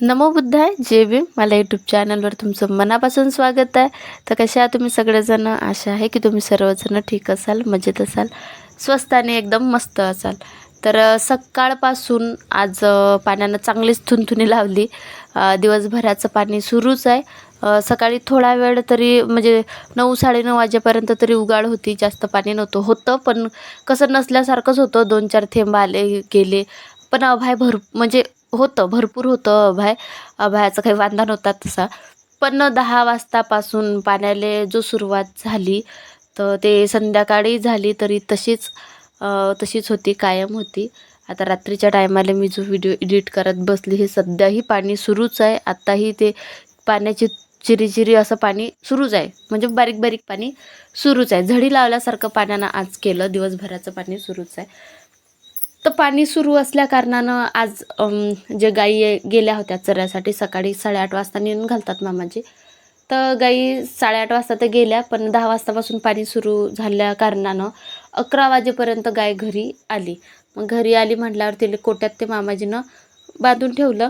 नमो बुद्धाय जे बी मला यूट्यूब चॅनलवर तुमचं मनापासून स्वागत आहे. तर कशा तुम्ही सगळेजण? आशा आहे की तुम्ही सर्वजण ठीक असाल मजेत असाल स्वस्त आणि एकदम मस्त असाल. तर सकाळपासून आज पाण्यानं चांगलीच थुनथुनी लावली. दिवसभराचं पाणी सुरूच आहे. सकाळी थोडा वेळ तरी म्हणजे नऊ साडेनऊ वाजेपर्यंत तरी उगाळ होती. जास्त पाणी नव्हतं. होतं पण कसं नसल्यासारखंच होतं. दोन चार थेंब आले गेले. पण अभाय भर म्हणजे होतं भरपूर होतं अभाय. अभयाचा काही वांदा नव्हता तसा. पण दहा वाजतापासून पाण्याला जो सुरुवात झाली तर ते संध्याकाळी झाली तरी तशीच तशीच होती कायम होती. आता रात्रीच्या टायमाला मी जो व्हिडिओ एडिट करत बसली हे सध्याही पाणी सुरूच आहे. आत्ताही ते पाण्याची चिरीचिरी असं पाणी सुरूच आहे. म्हणजे बारीक बारीक पाणी सुरूच आहे. झडी लावल्यासारखं पाण्यानं आज केलं. दिवसभराचं पाणी सुरूच आहे. तर पाणी सुरू असल्या कारणानं आज जे गाई गेल्या होत्या चऱ्यासाठी सकाळी साडेआठ वाजता नेऊन घालतात मामाजी. तर गाई साडेआठ वाजता तर गेल्या पण दहा वाजतापासून पाणी सुरू झाल्या कारणानं अकरा वाजेपर्यंत गाय घरी आली. मग घरी आली म्हटल्यावर तिला कोट्यात ते मामाजीनं बांधून ठेवलं.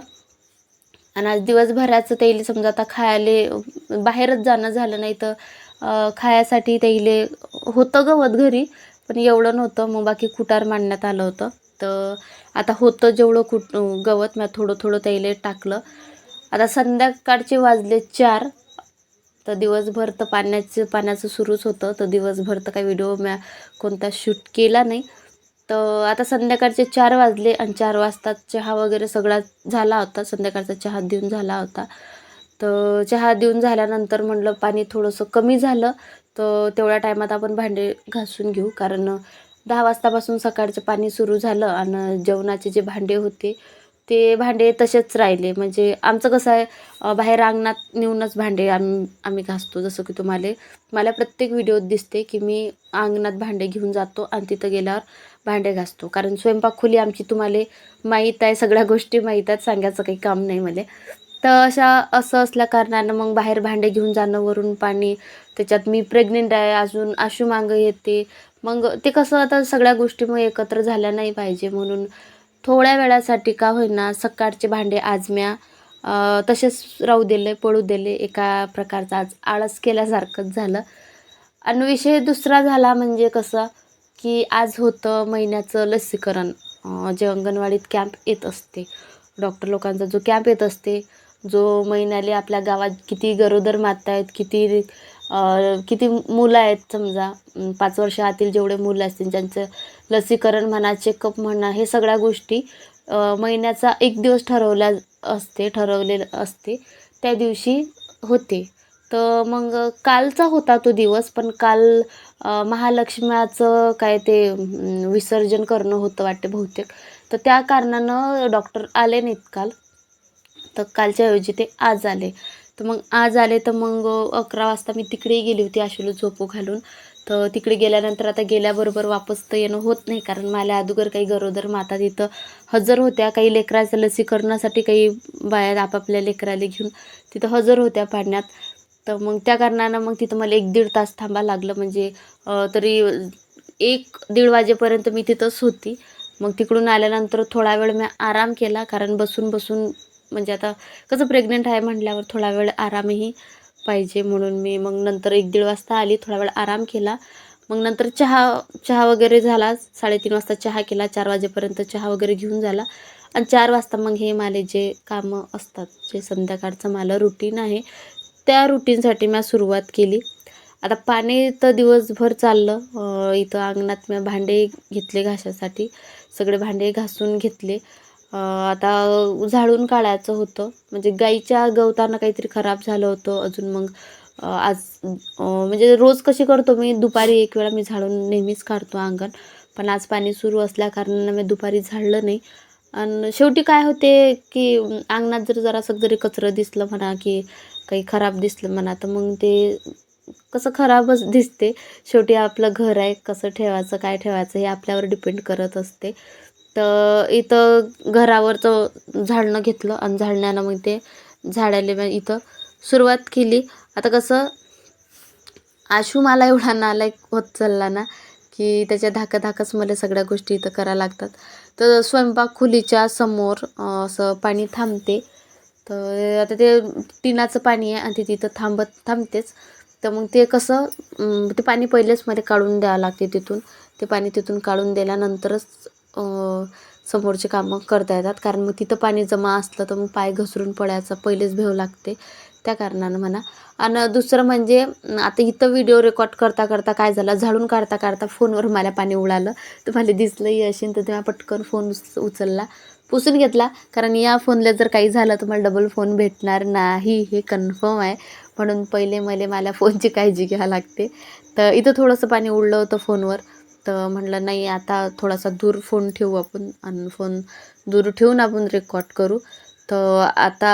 आणि आज दिवसभराचं त्याला समजा आता खायला बाहेरच जाणं झालं नाही तर खायासाठी त्याले होतं गवत घरी पण एवढं नव्हतं. मग बाकी कुटार मांडण्यात आलं होतं. तर आता होतं जेवढं कुट गवत मी थोडं थोडं त्याला टाकलं. आता संध्याकाळचे वाजले चार. तर दिवसभर तर पाण्याचं पाण्याचं सुरूच होतं. तर दिवसभर तर काही व्हिडिओ मॅ कोणता शूट केला नाही. तर आता संध्याकाळचे चार वाजले आणि चार वाजता चहा वगैरे सगळा झाला होता. संध्याकाळचा चहा देऊन झाला होता. तर चहा देऊन झाल्यानंतर म्हटलं पाणी थोडंसं कमी झालं. तर तेवढ्या टायमात आपण भांडे घासून घेऊ. कारण दहा वाजतापासून सकाळचं पाणी सुरू झालं आणि जेवणाचे जे भांडे होते ते भांडे तसेच राहिले. म्हणजे आमचं कसं आहे बाहेर अंगणात नेऊनच भांडे आम्ही आम्ही घासतो. जसं की तुम्हाला मला प्रत्येक व्हिडिओत दिसते की मी अंगणात भांडे घेऊन जातो आणि तिथं गेल्यावर भांडे घासतो. कारण स्वयंपाक खोली आमची तुम्हाला माहीत आहे सगळ्या गोष्टी माहीत आहेत सांगायचं काही काम नाही मला. तर अशा असं असल्या कारणानं मग बाहेर भांडे घेऊन जाणं वरून पाणी त्याच्यात मी प्रेग्नेंट आहे अजून आशू मागं येते मग ते कसं आता सगळ्या गोष्टी मग एकत्र झाल्या नाही पाहिजे म्हणून थोड्या वेळासाठी का होईना सकाळचे भांडे आजम्या तसेच राहू दिले पडू दिले एका प्रकारचा आज आळस केल्यासारखंच झालं. आणि विषय दुसरा झाला म्हणजे कसं की आज होतं महिन्याचं लसीकरण. जे अंगणवाडीत कॅम्प येत असते. डॉक्टर लोकांचा जो कॅम्प येत असते जो महिन्याला आपल्या गावात किती गरोदर माता आहेत किती किती मुलं आहेत समजा पाच वर्ष आतील जेवढे मुलं असतील ज्यांचं लसीकरण म्हणा चेकअप म्हणा हे सगळ्या गोष्टी महिन्याचा एक दिवस ठरवल्या असते ठरवलेलं असते. त्या दिवशी होते. तर मग कालचा होता तो दिवस पण काल महालक्ष्म्याचं काय ते विसर्जन करणं होतं वाटते बहुतेक. तर त्या कारणानं डॉक्टर आले नाहीत काल. तर कालच्या ऐवजी ते आज आले. तर मग आज आले तर मग अकरा वाजता मी तिकडेही गेली होती आशूला झोपू घालून. तर तिकडे गेल्यानंतर आता गेल्याबरोबर वापस तर येणं होत नाही कारण मला अगोदर काही गरोदर माता तिथं हजर होत्या. काही लेकराचं लसीकरणासाठी काही बाया आपापल्या लेकराला घेऊन तिथं हजर होत्या पाण्यात तर मग त्या कारणानं मग तिथं मला एक दीड तास थांबा लागलं. म्हणजे तरी एक दीड वाजेपर्यंत मी तिथंच होती. मग तिकडून आल्यानंतर थोडा वेळ मी आराम केला कारण बसून बसून म्हणजे आता कसं प्रेग्नेंट आहे म्हटल्यावर थोडा वेळ आरामही पाहिजे म्हणून मी. मग नंतर एक दीड वाजता आली थोडा वेळ आराम केला. मग नंतर चहा चहा वगैरे झाला. साडेतीन वाजता चहा केला चार वाजेपर्यंत चहा वगैरे घेऊन झाला. आणि चार वाजता मग हे माले जे कामं असतात जे संध्याकाळचं मला रुटीन आहे त्या रुटीनसाठी मी सुरुवात केली. आता पाणी तर दिवसभर चाललं. इथं अंगणात मी भांडे घेतले घासासाठी. सगळे भांडे घासून घेतले. आता झाडून काढायचं होतं. म्हणजे गाईच्या गवतानं काहीतरी खराब झालं होतं. अजून मग आज म्हणजे रोज कशी करतो मी? दुपारी एक वेळा मी झाडून नेहमीच काढतो अंगण. पण आज पाणी सुरू असल्या कारणानं मी दुपारी झाडलं नाही. आणि शेवटी काय होते की अंगणात जर जरासं जरी कचरं दिसलं म्हणा की काही खराब दिसलं म्हणा तर मग ते कसं खराबच दिसते. शेवटी आपलं घर आहे कसं ठेवायचं काय ठेवायचं हे आपल्यावर डिपेंड करत असते. तर इथं घरावरचं झाडणं घेतलं आणि झाडण्यानं मग ते झाडायला मी इथं सुरुवात केली. आता कसं आशू मला एवढा नालायक होत चालला ना की त्याच्या धाका धाकाच मला सगळ्या गोष्टी इथं करायला लागतात. तर स्वयंपाक खुलीच्या समोर असं पाणी थांबते. तर आता ते टिनाचं पाणी आहे आणि ते तिथं थांबत थांबतेच. तर मग ते कसं ते पाणी पहिलेच मध्ये काढून द्यावं लागते तिथून. ते पाणी तिथून काढून दिल्यानंतरच समोरचे कामं करता येतात. कारण मग तिथं पाणी जमा असलं तर मग पाय घसरून पडायचा पहिलेच भेव लागते. त्या कारणानं म्हणा. आणि दुसरं म्हणजे आता इथं व्हिडिओ रेकॉर्ड करता करता काय झालं? झाडून काढता काढता फोनवर मला पाणी उडालं. तुम्हाला दिसलंही असेल तर तेव्हा पटकन फोन उच उचलला. पुसून घेतला. कारण या फोनला जर काही झालं तर मला डबल फोन भेटणार नाही. हे कन्फर्म आहे. म्हणून पहिले मला मला फोनची काळजी घ्यावी लागते. तर इथं थोडंसं पाणी उडलं होतं फोनवर. तर म्हटलं नाही आता थोडासा दूर फोन ठेवू आपण आणि फोन दूर ठेवून आपण रेकॉर्ड करू. तर आता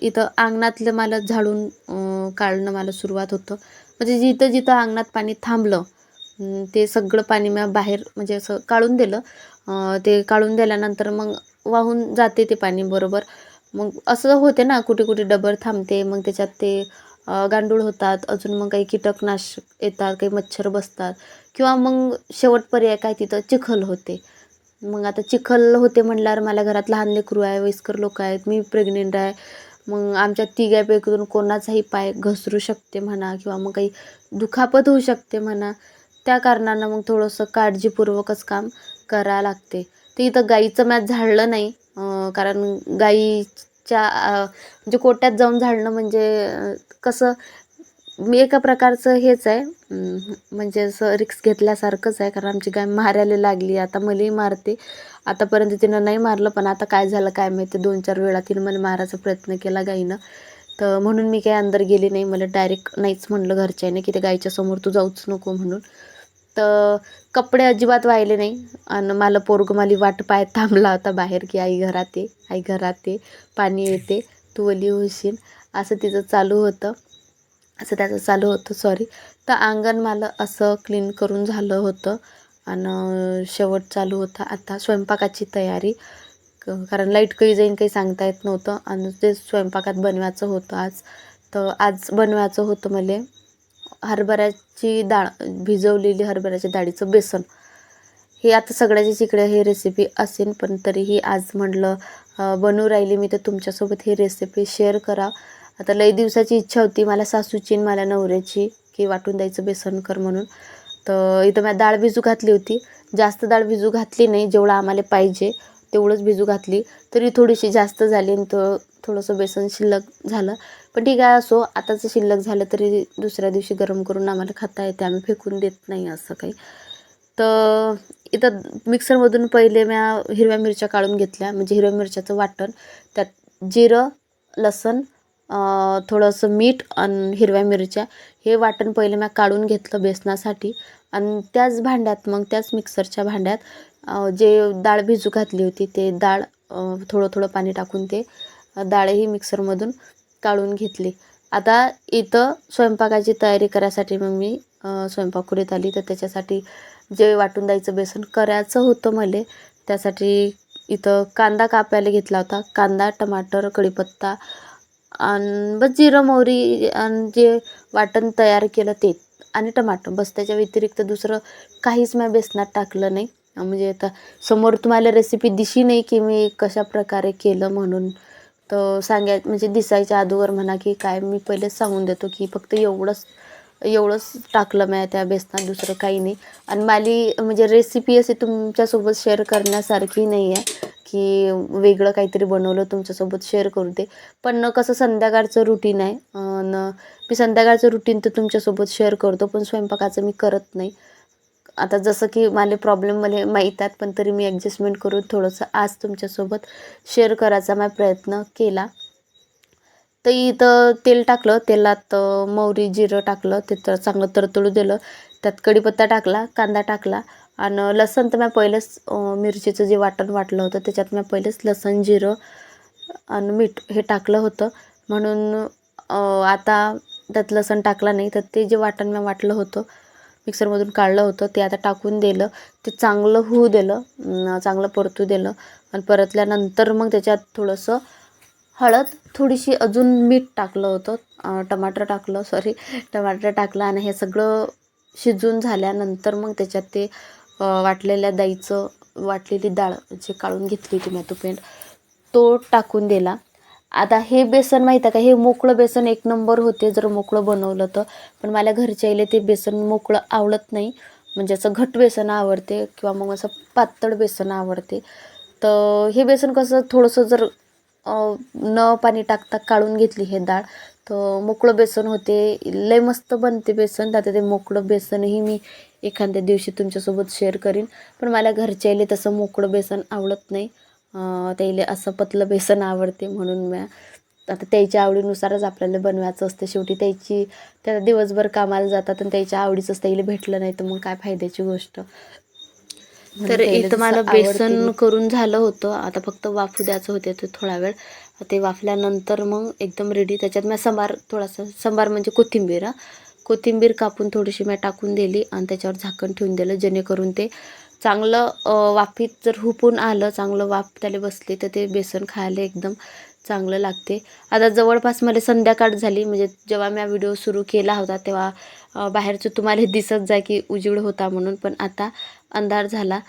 इथं अंगणातलं मला झाडून काढणं मला सुरुवात होतं. म्हणजे जिथं जिथं अंगणात पाणी थांबलं ते सगळं पाणी मी बाहेर म्हणजे असं काढून दिलं. ते काढून दिल्यानंतर मग वाहून जाते ते पाणी बरोबर. मग असं होते ना कुठे कुठे डबर थांबते मग त्याच्यात ते गांडूळ होतात. अजून मग काही कीटकनाशक येतात काही मच्छर बसतात. किंवा मग शेवट पर्याय काय तिथं चिखल होते. मग आता चिखल होते म्हणल्यावर मला घरात लहान लेकरू आहे वयस्कर लोक आहेत मी प्रेग्नेंट आहे. मग आमच्या तिघ्यापैकीतून कोणाचाही पाय घसरू शकते म्हणा किंवा मग काही दुखापत होऊ शकते म्हणा त्या कारणानं मग थोडंसं काळजीपूर्वकच काम करावं लागते. ते इथं गाईचं मॅच झाडलं नाही कारण गाईच्या म्हणजे कोट्यात जाऊन झाडणं म्हणजे कसं मी एका प्रकारचं हेच आहे. म्हणजे असं रिक्स घेतल्यासारखंच आहे. कारण आमची गाय मारायला लागली. आता मलाही मारते. आतापर्यंत तिनं नाही मारलं पण आता काय झालं काय माहिती? दोन चार वेळा तिनं मला मारायचा प्रयत्न केला गाईनं. तर म्हणून मी काही अंदर गेली नाही. मला डायरेक्ट नाहीच म्हणलं घरच्याने की ते गाईच्या समोर तू जाऊच नको म्हणून. तर कपडे अजिबात वाहिले नाही. आणि मला पोरगं माली वाट पाय थांबला होता बाहेर की आई घरात ये आई घरात ये पाणी येते तू वली होशील. असं तिचं चालू होतं. असं त्याचं चालू होतं सॉरी तर अंगण मला असं क्लीन करून झालं होतं आणि शेवट चालू होता. आता स्वयंपाकाची तयारी क- कारण लाइट काही जाईन काही सांगता येत नव्हतं आणि ते स्वयंपाकात बनवायचं होतं आज. तर आज बनवायचं होतं मला हरभऱ्याची डाळ भिजवलेली हरभऱ्याच्या डाळीचं बेसन. हे आता सगळ्याचीच इकडे हे रेसिपी असेल पण तरीही आज म्हटलं बनू बनवू राहिली मी तर तुमच्यासोबत ही रेसिपी शेअर करा. आता लई दिवसाची इच्छा होती मला सासूची आणि मला नवऱ्याची की वाटून द्यायचं बेसन कर म्हणून. तर इथं मी डाळ भिजू घातली होती. जास्त डाळ भिजू घातली नाही जेवढं आम्हाला पाहिजे तेवढंच भिजू घातली. तरी थोडीशी जास्त झाली आणि तो थोडंसं बेसन शिल्लक झालं. पण ठीक आहे असो आताचं शिल्लक झालं तरी दुसऱ्या दिवशी गरम करून आम्हाला खाता येते. आम्ही फेकून देत नाही असं काही. तर इथं मिक्सरमधून पहिले म्या हिरव्या मिरच्या काढून घेतल्या. म्हणजे हिरव्या मिरच्याचं वाटण. त्यात जिरं लसण थोडंसं मीठ आणि हिरव्या मिरच्या हे वाटण पहिले मी काढून घेतलं बेसनासाठी. आणि त्याच भांड्यात मग त्याच मिक्सरच्या भांड्यात जे डाळ भिजू घातली होती ते डाळ थोडं थोडं पाणी टाकून ते डाळही मिक्सरमधून काढून घेतली. आता इथं स्वयंपाकाची तयारी करायसाठी मग मी स्वयंपाकखुरीत आली. तर त्याच्यासाठी जे वाटून द्यायचं बेसन करायचं होतं मला त्यासाठी इथं कांदा कापायला घेतला होता. कांदा टमाटर कढीपत्ता आणि बस जिरं मोहरी आणि जे वाटण तयार केलं ते. आणि टमाटर. बस त्याच्या व्यतिरिक्त दुसरं काहीच मी बेसनात टाकलं नाही. म्हणजे आता समोर तुम्हाला रेसिपी दिशी नाही की मी कशा प्रकारे केलं म्हणून. तर सांगाय म्हणजे दिसायच्या अगोदर म्हणा की काय मी पहिलेच सांगून देतो की फक्त एवढंच एवढंच टाकलं मी त्या बेसनात दुसरं काही नाही. आणि माली म्हणजे रेसिपी अशी तुमच्यासोबत शेअर करण्यासारखी नाही आहे की वेगळं काहीतरी बनवलं तुमच्यासोबत शेअर करू दे पण कसं संध्याकाळचं रुटीन आहे न मी संध्याकाळचं रुटीन तर तुमच्यासोबत शेअर करतो पण स्वयंपाकाचं मी करत नाही. आता जसं की मला प्रॉब्लेम मला माहीत आहेत पण तरी मी ॲडजस्टमेंट करून थोडंसं आज तुमच्यासोबत शेअर करायचा मी प्रयत्न केला. तर इथं तेल टाकलं तेलात मोहरी जिरं टाकलं ते तर चांगलं तरतळू दिलं. त्यात कढीपत्ता टाकला कांदा टाकला आणि लसण तर मी पहिलेच मिरचीचं जे वाटण वाटलं होतं त्याच्यात मी पहिलेच लसण जिरं आणि मीठ हे टाकलं होतं. म्हणून आता त्यात लसण टाकला नाही तर ते जे वाटण मी वाटलं होतं मिक्सरमधून काढलं होतं ते आता टाकून दिलं. ते चांगलं होऊ दिलं चांगलं परतू दिलं. आणि परतल्यानंतर मग त्याच्यात थोडंसं हळद थोडीशी अजून मीठ टाकलं होतं टमाटर टाकलं सॉरी टमाटर टाकलं आणि हे सगळं शिजून झाल्यानंतर मग त्याच्यात ते वाटलेल्या दाईचं वाटलेली डाळ जे काढून घेतली होती मी पेंट तो टाकून दिला. आता हे बेसन माहीत आहे का? हे मोकळं बेसन एक नंबर होते जर मोकळं बनवलं तर. पण मला घरच्या आईले ते बेसन मोकळं आवडत नाही. म्हणजे असं घट बेसन आवडते किंवा मग असं पातळ बेसन आवडते. तर हे बेसन कसं थोडंसं जर न पाणी टाकता काढून घेतली हे डाळ तर मोकळं बेसन होते. लय मस्त बनते बेसन आता ते मोकळं बेसनही मी एखाद्या दिवशी तुमच्यासोबत शेअर करीन. पण मला घरच्या तसं मोकळं बेसन आवडत नाही. अं, त्याइले असं पतलं बेसन आवडते म्हणून मी आता त्याच्या आवडीनुसारच आपल्याला बनवायचं असते. शेवटी त्याची त्या दिवसभर कामाला जातात आणि त्याच्या आवडीचंच त्याला भेटलं नाही तर मग काय फायद्याची गोष्ट? तर इथं मला बेसन करून झालं होतं. आता फक्त वाफू द्यायचं होते ते थोडा वेळ. ते वाफल्यानंतर मग एकदम रेडी त्याच्यात मी संबार थोडासा संबार म्हणजे कोथिंबीर कोथिंबीर कापून थोडीशी मी टाकून दिली आणि त्याच्यावर झाकण ठेवून दिलं जेणेकरून ते चांगलं वाफीत जर हुपून आलं चांगलं वाफ त्याला बसली तर ते बेसन खायला एकदम चांगलं लागते. आता जवळपास मला संध्याकाळ झाली म्हणजे जेव्हा मी हा व्हिडिओ सुरू केला होता तेव्हा बाहेरचं तुम्हाला दिसत जाय की उजीड होता म्हणून पण आता अंधार झाला.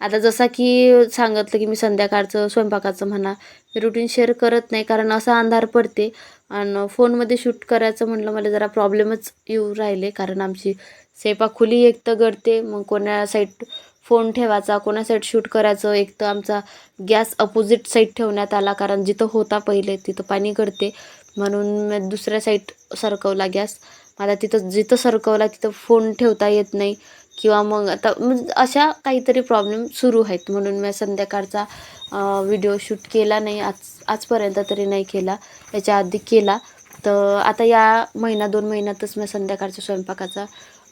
आता जसा की सांगितलं की मी संध्याकाळचं स्वयंपाकाचं म्हणा मी रुटीन शेअर करत नाही कारण असा अंधार पडते. आणि फोनमध्ये शूट करायचं म्हटलं मला जरा प्रॉब्लेमच येऊ राहिले. कारण आमची सेपा खुली एक तर गडते मग कोणा साईड फोन ठेवायचा कोणा साईड शूट करायचं एक तर आमचा गॅस अपोजिट साईड ठेवण्यात आला. कारण जिथं होता पहिले तिथं पाणी गळते. म्हणून मी दुसऱ्या साईड सरकवला गॅस मला तिथं जिथं सरकवला तिथं फोन ठेवता येत नाही. किंवा मग आता म्हणजे अशा काहीतरी प्रॉब्लेम सुरू आहेत. म्हणून मी संध्याकाळचा व्हिडिओ शूट केला नाही. आज आजपर्यंत तरी नाही केला. याच्या आधी केला. तर आता या महिना दोन महिन्यातच मी संध्याकाळच्या स्वयंपाकाचा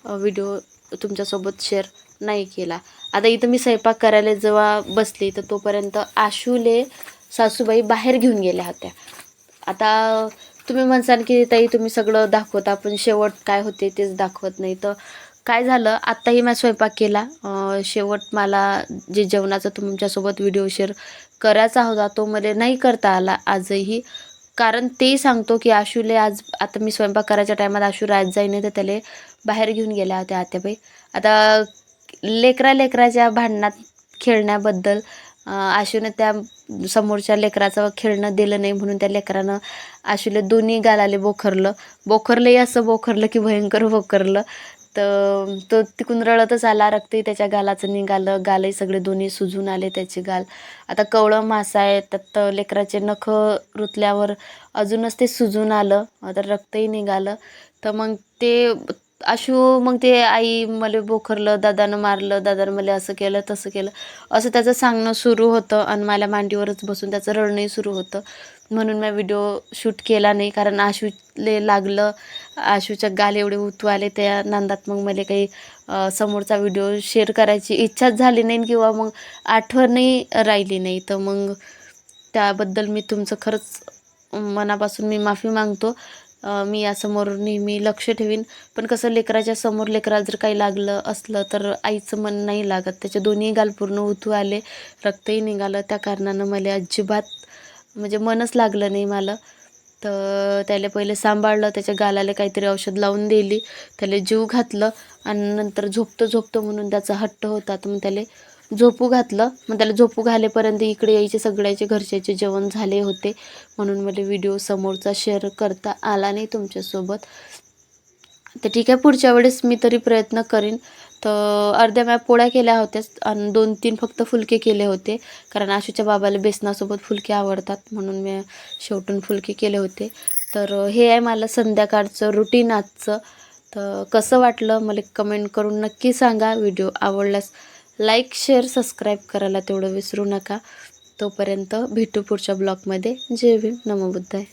व्हिडिओ तुमच्यासोबत शेअर नाही केला. आता इथं मी स्वयंपाक करायला जेव्हा बसली तर तोपर्यंत आशूले सासूबाई बाहेर घेऊन गेल्या होत्या. आता तुम्ही म्हणसाल की ताई तुम्ही सगळं दाखवता पण शेवट काय होते तेच दाखवत नाही. तर काय झालं? आत्ताही मी स्वयंपाक केला. शेवट मला जे जेवणाचा तुमच्यासोबत व्हिडिओ शेअर करायचा होता तो मला नाही करता आला आजही. कारण तेही सांगतो की आशूले आज आता मी स्वयंपाक करायच्या टायमात आशू राहत जाईने तर त्याला बाहेर घेऊन गेल्या होत्या आत्याबाई. आता लेकरा लेकराच्या भांडणात खेळण्याबद्दल आशूने त्या समोरच्या लेकराचं खेळणं दिलं नाही म्हणून त्या लेकरानं आशूला दोन्ही गालाले बोखरलं. बोखरलंही असं बोखरलं की भयंकर बोखरलं. तर तो तिकून रडतच आला रक्तही त्याच्या गालाचं निघालं गालही सगळे दोन्ही सुजून आले त्याचे गाल. आता कवळं मासा आहे त्यात लेकराचे नख रुतल्यावर अजूनच ते सुजून आलं आता रक्तही निघालं. तर मग ते आशू मग ते आई मला बोखरलं दादानं मारलं दादानं मला असं केलं तसं केलं. असं त्याचं सांगणं सुरू होतं आणि मला मांडीवरच बसून त्याचं रडणंही सुरू होतं. म्हणून मी व्हिडिओ शूट केला नाही. कारण आशूले लागलं. आशूच्या गाल एवढे उतू आले. त्या नंदात मग मला काही समोरचा व्हिडिओ शेअर करायची इच्छाच झाली नाही किंवा मग आठवणही राहिली नाही. तर मग त्याबद्दल मी तुमचं खरंच मनापासून मी माफी मागतो. मी यासमोर नेहमी लक्ष ठेवीन. पण कसं लेकराच्या समोर लेकराला जर काही लागलं असलं तर आईचं मन नाही लागत. त्याचे दोन्ही गाल पूर्ण उतू आले. रक्तही निघालं. त्या कारणानं मला अजिबात म्हणजे मनच लागलं नाही मला. तर त्याला पहिले सांभाळलं त्याच्या गालाला काहीतरी औषध लावून दिली. त्याला जीव घातलं आणि नंतर झोपतो झोपतो म्हणून त्याचा हट्ट होता. तर मग त्याला झोपू घातलं. मग त्याला झोपू घालेपर्यंत इकडे यायचे सगळ्याचे घरच्याचे जेवण झाले होते. म्हणून मला व्हिडिओ समोरचा शेअर करता आला नाही तुमच्यासोबत. तर ठीक आहे पुढच्या वेळेस मी तरी प्रयत्न करीन. तर अर्ध्या मॅ पोळ्या केल्या होत्याच आणि दोन तीन फक्त फुलके केले होते. कारण आशूच्या बाबाला बेसनासोबत फुलके आवडतात म्हणून मी शेवटून फुलके केले होते. तर हे आहे मला संध्याकाळचं रुटीन आजचं. तर कसं वाटलं मला कमेंट करून नक्की सांगा. व्हिडिओ आवडल्यास लाईक शेअर सबस्क्राईब करायला तेवढं विसरू नका. तोपर्यंत भेटू पुढच्या ब्लॉगमध्ये जय भीम. नमो बुद्धाय.